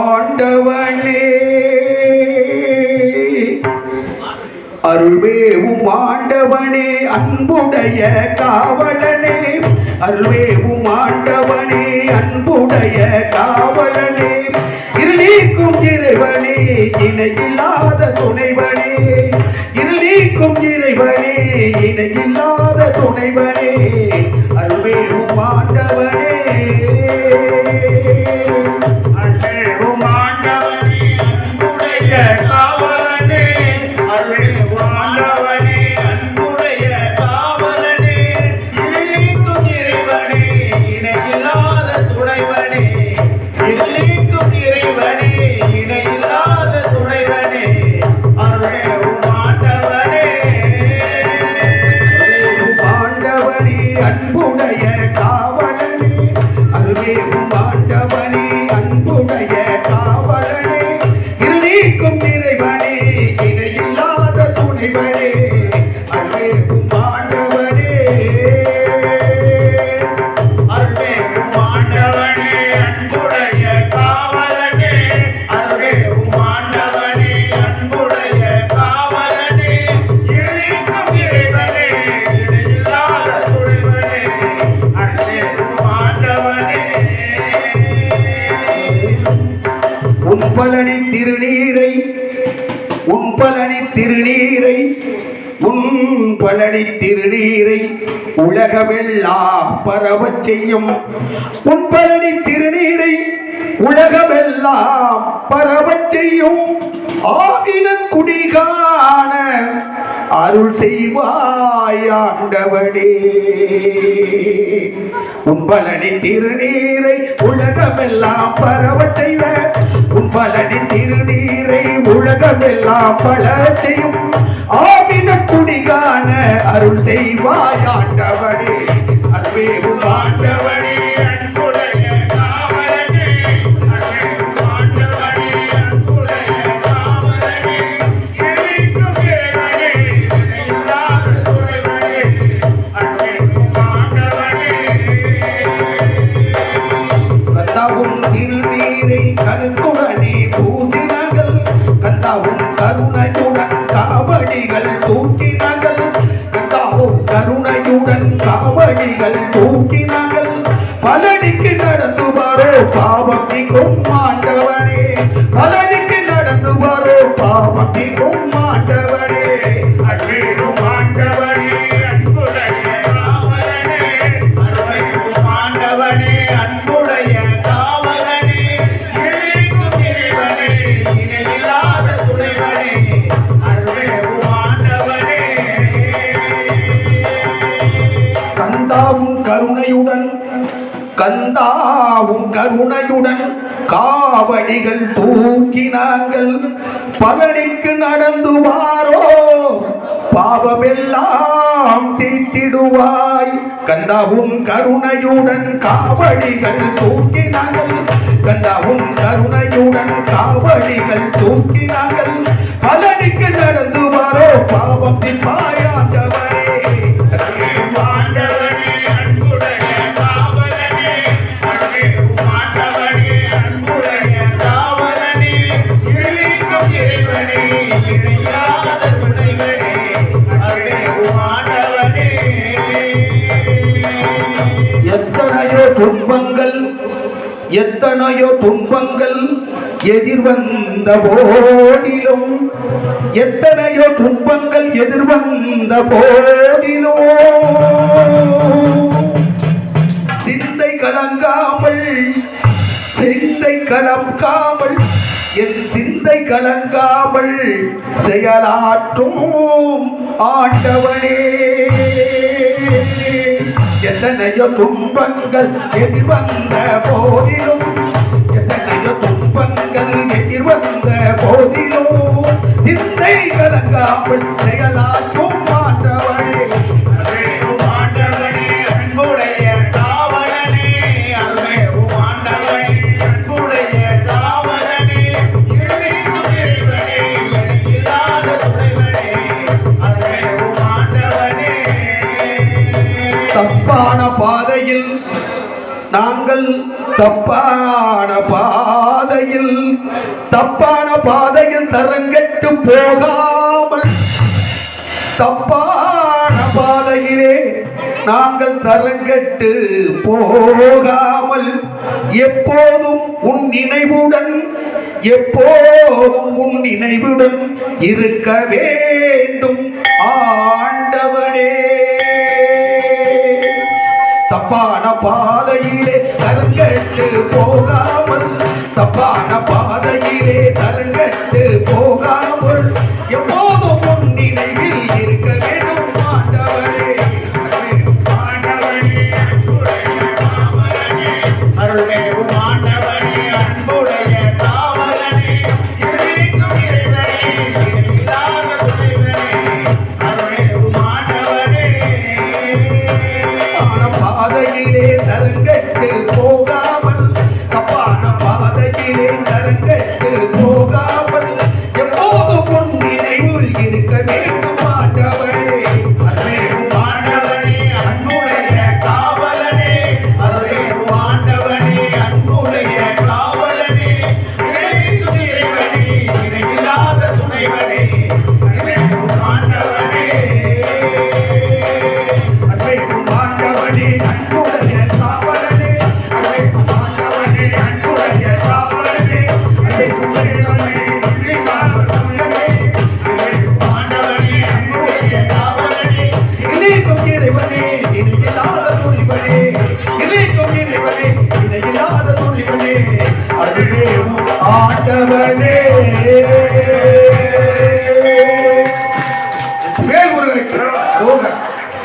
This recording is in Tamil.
ஆண்டவனே. அருள்வேவும் ஆண்டவனே அன்புடைய காவலனே. அருள்வேவும் ஆண்டவனே அன்புடைய காவலனே. இருளீக்கும் இறைவனே இணையில்லா உன்பலனி திருநீரை உன்பலனி திருநீரை உன்பலனை திருநீரை உலகமெல்லாம் பரவச் செய்யும். உன்பலனை திருநீரை உலகமெல்லாம் பரவச் செய்யும். ஆவின குடிகான அருள் செய்வாயாண்டவனே உன்பலனி திருநீரை உலகமெல்லாம் பரவ செய்வ உன்பலனி திருநீரை உலகமெல்லாம் பலரச் செய்யும். ஆவின குடிகான அருள் செய்வாயாண்டவனே வரோ பாவம் நீக்கும் ஆண்டவனே நடந்து வரோ பாவம் நீக்கும் கருணையுடன் காவடிகள் தூக்கி நாங்கள் பழனிக்கு நடந்து வாரோ பாவமெல்லாம் தீத்திடுவாய் கந்தாவும் கருணையுடன் காவடிகள் தூக்கி நாங்கள் கந்தாவும் கருணையுடன் காவடிகள் தூக்கி நாங்கள் பழனிக்கு நடந்து வாரோ பாவத்தின் பாயாண்டவர் துன்பங்கள் எத்தனையோ துன்பங்கள் எதிர்வந்த போதிலும் எத்தனையோ துன்பங்கள் எதிர்வந்த போதிலும். சிந்தை கலங்காமல் சிந்தை கலங்காமல் என் சிந்தை கலங்காமல் செயலாற்றும் ஆண்டவனே. எத்தனையோ துன்பங்கள் எதிர்வந்த போதிலும் எத்தனையோ துன்பங்கள் எதிர்வந்த போதிலும் சிந்தை கலங்காமல் நாங்கள் தப்பான பாதையில் தப்பான பாதையில் தரங்கெட்டு போகாமல் தப்பான பாதையிலே நாங்கள் தரங்கெட்டு போகாமல் எப்போதும் உன் நினைவுடன் எப்போதும் உன் நினைவுடன் இருக்க வேண்டும். ஆண்டவனே. பாதையிலே தரங்கட்டு போகாமல் தப்பான பாதையிலே தரங்கட்டு போகாமல்.